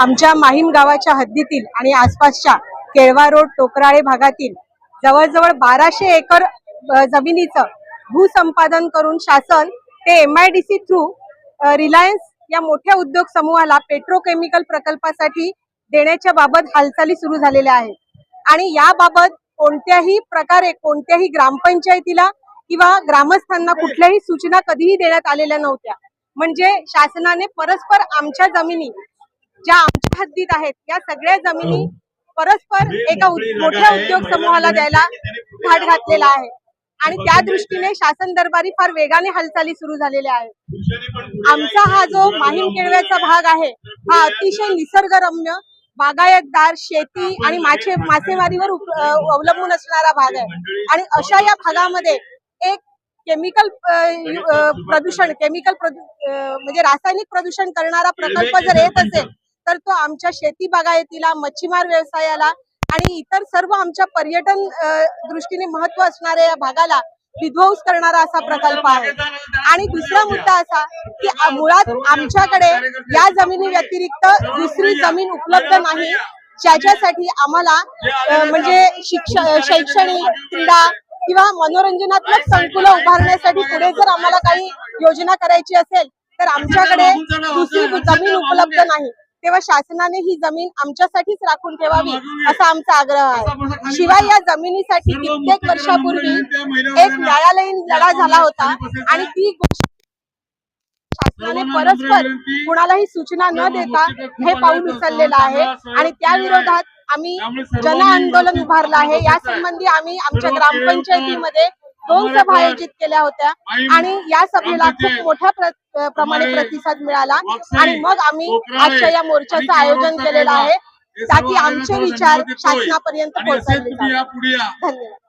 आमच्या माहीम गावाच्या हद्दीतील आणि आसपासच्या केळवा रोड टोकराळे भागातील जवळजवळ बाराशे एकर जमिनीचं भूसंपादन करून शासन ते M I D C through Reliance या मोठ्या उद्योग समूहाला पेट्रोकेमिकल प्रकल्पासाठी देण्याच्या बाबत हालचाली सुरू झालेल्या आहेत. आणि याबाबत कोणत्याही प्रकारे कोणत्याही ग्रामपंचायतीला किंवा ग्रामस्थांना कुठल्याही सूचना कधीही देण्यात आलेल्या नव्हत्या. म्हणजे शासनाने परस्पर आमच्या जमिनी ज्या आमच्या हद्दीत आहेत या सगळ्या जमिनी परस्पर एका मोठ्या उद्योग समूहाला द्यायला घाट घातलेला आहे. आणि त्या दृष्टीने शासन दरबारी फार वेगाने हालचाली सुरू झालेल्या आहेत. आमचा हा जो माहीम केळव्याचा भाग आहे हा अतिशय निसर्गरम्य बागायतदार शेती आणि मासे मासेमारीवर अवलंबून असणारा भाग आहे. आणि अशा या भागामध्ये एक केमिकल प्रदूषण केमिकल म्हणजे रासायनिक प्रदूषण करणारा प्रकल्प जर येत असेल तर तो आमच्या शेती बागायतीला मच्छीमार व्यवसायाला आणि इतर सर्व आमच्या पर्यटन दृष्टीने महत्त्व असणाऱ्या या भागाला विध्वंस करणारा असा प्रकल्प आहे. आणि दुसरा मुद्दा असा की मुळात आमच्याकडे या जमिनी व्यतिरिक्त दुसरी जमीन उपलब्ध नाही ज्याच्यासाठी आम्हाला म्हणजे शिक्षण शैक्षणिक क्रीडा किंवा मनोरंजनात्मक संकुल उभारण्यासाठी पुढे जर आम्हाला काही योजना करायची असेल तर आमच्याकडे दुसरी जमीन उपलब्ध नाही. तेव्हा शासनाने ही जमीन आमच्यासाठीच राखून ठेवावी असा आमचा आग्रह आहे. शिवाय या जमिनीसाठी कित्येक वर्षापूर्वी एक न्यायालयीन लढा झाला होता आणि ती गोष्ट शासनाने परस्पर कुणालाही सूचना न देता हे पाऊल उचललेलं आहे आणि त्या विरोधात आम्ही जन आंदोलन उभारलं आहे. या संबंधी आम्ही आमच्या ग्रामपंचायतीमध्ये दोन सभा आयोजित केल्या होत्या. आणि या सभेला खूप मोठ्या प्र- प्रमाणे प्रतिसाद मिळाला. आणि मग आम्ही आजच्या या मोर्चाचं आयोजन केलेलं आहे. ताकी आमचे विचार शासनापर्यंत या. धन्यवाद.